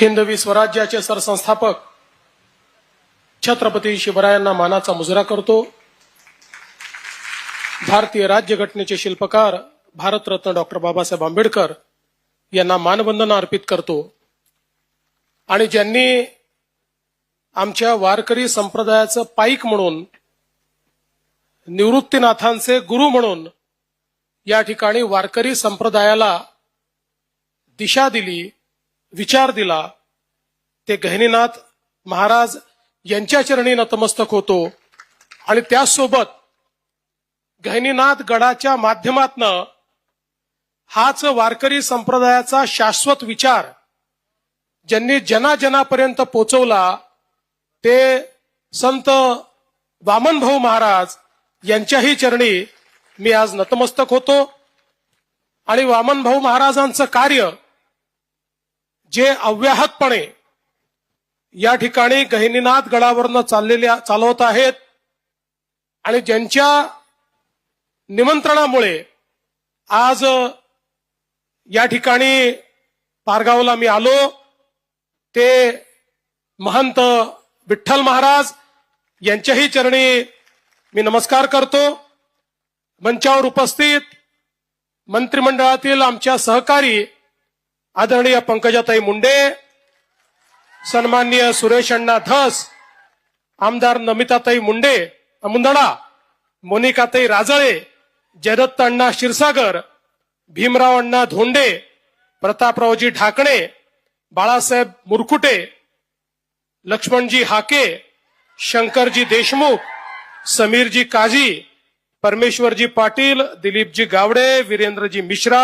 हिंदवी स्वराज्याचे सरसंस्थापक छत्रपती शिवरायांना मानाचा मुजरा करतो. भारतीय राज्यघटनेचे शिल्पकार भारतरत्न डॉक्टर बाबासाहेब आंबेडकर यांना मानवंदना अर्पित करतो. आणि ज्यांनी आमच्या वारकरी संप्रदायाचं पाईक म्हणून निवृत्तीनाथांचे गुरु म्हणून या ठिकाणी वारकरी संप्रदायाला दिशा दिली विचार दिला ते गहिनीनाथ महाराज यांच्या चरणी नतमस्तक होतो आणि त्याचसोबत गहिनीनाथ गडाच्या माध्यमातनं हाच वारकरी संप्रदायाचा शाश्वत विचार ज्यांनी जनाजनापर्यंत पोचवला ते संत वामनभाऊ महाराज यांच्याही चरणी मी आज नतमस्तक होतो. आणि वामनभाऊ महाराजांचं कार्य जे अव्याहतपणे या ठिकाणी गहिनीनाथ गडावरनं चाललेल्या चालवत आहेत आणि ज्यांच्या निमंत्रणामुळे आज या ठिकाणी पारगावला मी आलो ते महंत विठ्ठल महाराज यांच्याही चरणी मी नमस्कार करतो. मंचावर उपस्थित मंत्रिमंडळातील आमच्या सहकारी आदरणीय पंकजाताई मुंडे सन्माननीय सुरेश अण्णा धस आमदार नमिताताई मुंडे मुंदडा मोनिकाताई राजळे जयदत्त अण्णा क्षीरसागर भीमराव अण्णा धोंडे प्रतापरावजी ढाकणे बाळासाहेब मुरकुटे लक्ष्मणजी हाके शंकरजी देशमुख समीरजी काझी परमेश्वरजी पाटील दिलीपजी गावडे वीरेंद्रजी मिश्रा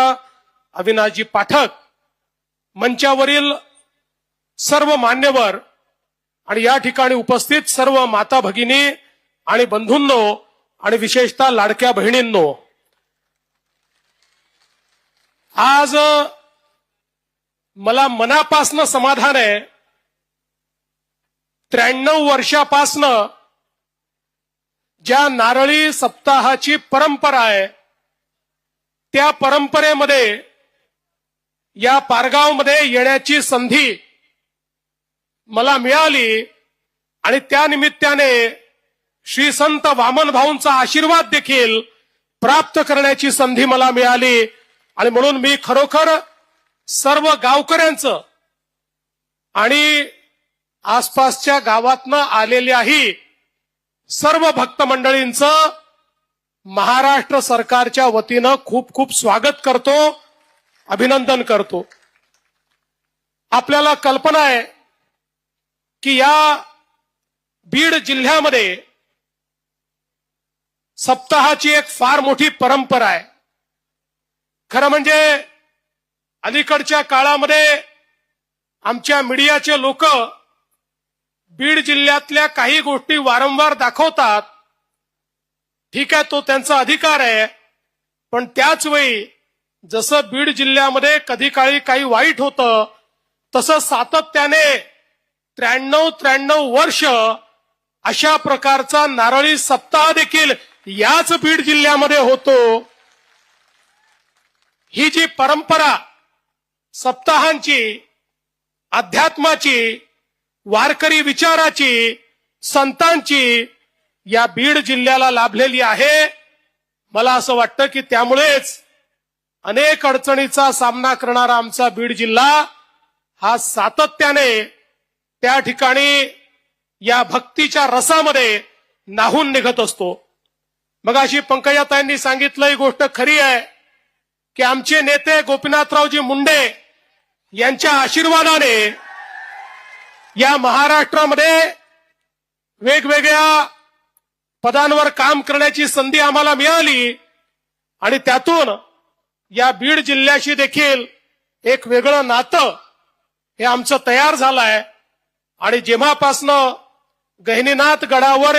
अविनाशजी पाठक मंचावरील सर्व मान्यवर आणि या ठिकाणी उपस्थित सर्व माता भगिनी आणि बंधूंनो आणि विशेषतः लाडक्या बहिणींनो आज मला मनापासनं समाधान आहे. त्र्याण्णव वर्षापासनं ज्या नारळी सप्ताहाची परंपरा आहे त्या परंपरेमध्ये या पारगावमध्ये येण्याची संधी मला मिळाली आणि त्या निमित्ताने श्री संत वामन भाऊंचा आशीर्वाद देखील प्राप्त करण्याची संधी मला मिळाली. आणि म्हणून मी खरोखर सर्व गावकऱ्यांचं आणि आसपासच्या गावातनं आलेल्याही सर्व भक्त मंडळींचं महाराष्ट्र सरकारच्या वतीनं खूप खूप स्वागत करतो. अभिनंदन करतो. आपल्याला कल्पना आहे की या बीड जिल्ह्यामध्ये सप्ताहाची एक फार मोठी परंपरा आहे. खरं म्हणजे अलीकडच्या काळामध्ये आमच्या मीडियाचे लोक बीड जिल्ह्यातल्या काही गोष्टी वारंवार दाखवतात. ठीक आहे तो त्यांचा अधिकार आहे. पण त्याच वेळी जसं बीड जिल्ह्यामध्ये कधी काळी काही वाईट होतं तसं सातत्याने त्र्याण्णव त्र्याण्णव वर्ष अशा प्रकारचा नारळी सप्ताह देखील याच बीड जिल्ह्यामध्ये होतो. ही जी परंपरा सप्ताहांची अध्यात्माची वारकरी विचाराची संतांची या बीड जिल्ह्याला लाभलेली आहे. मला असं वाटतं की त्यामुळेच अनेक अडचणीचा सामना करणारा आमचा बीड जिल्हा हा सातत्याने त्या ठिकाणी या भक्तीच्या रसामध्ये नाहून निघत असतो. मग अशी पंकजाताईंनी सांगितलं ही गोष्ट खरी आहे की आमचे नेते गोपीनाथरावजी मुंडे यांच्या आशीर्वादाने या महाराष्ट्रामध्ये वेगवेगळ्या पदांवर काम करण्याची संधी आम्हाला मिळाली आणि त्यातून या बीड जिल्ह्याशी देखील एक वेगळं नातं हे आमचं तयार झालं आहे आणि जेव्हापासनं गहिनीनाथ गडावर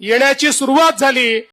येण्याची सुरुवात झाली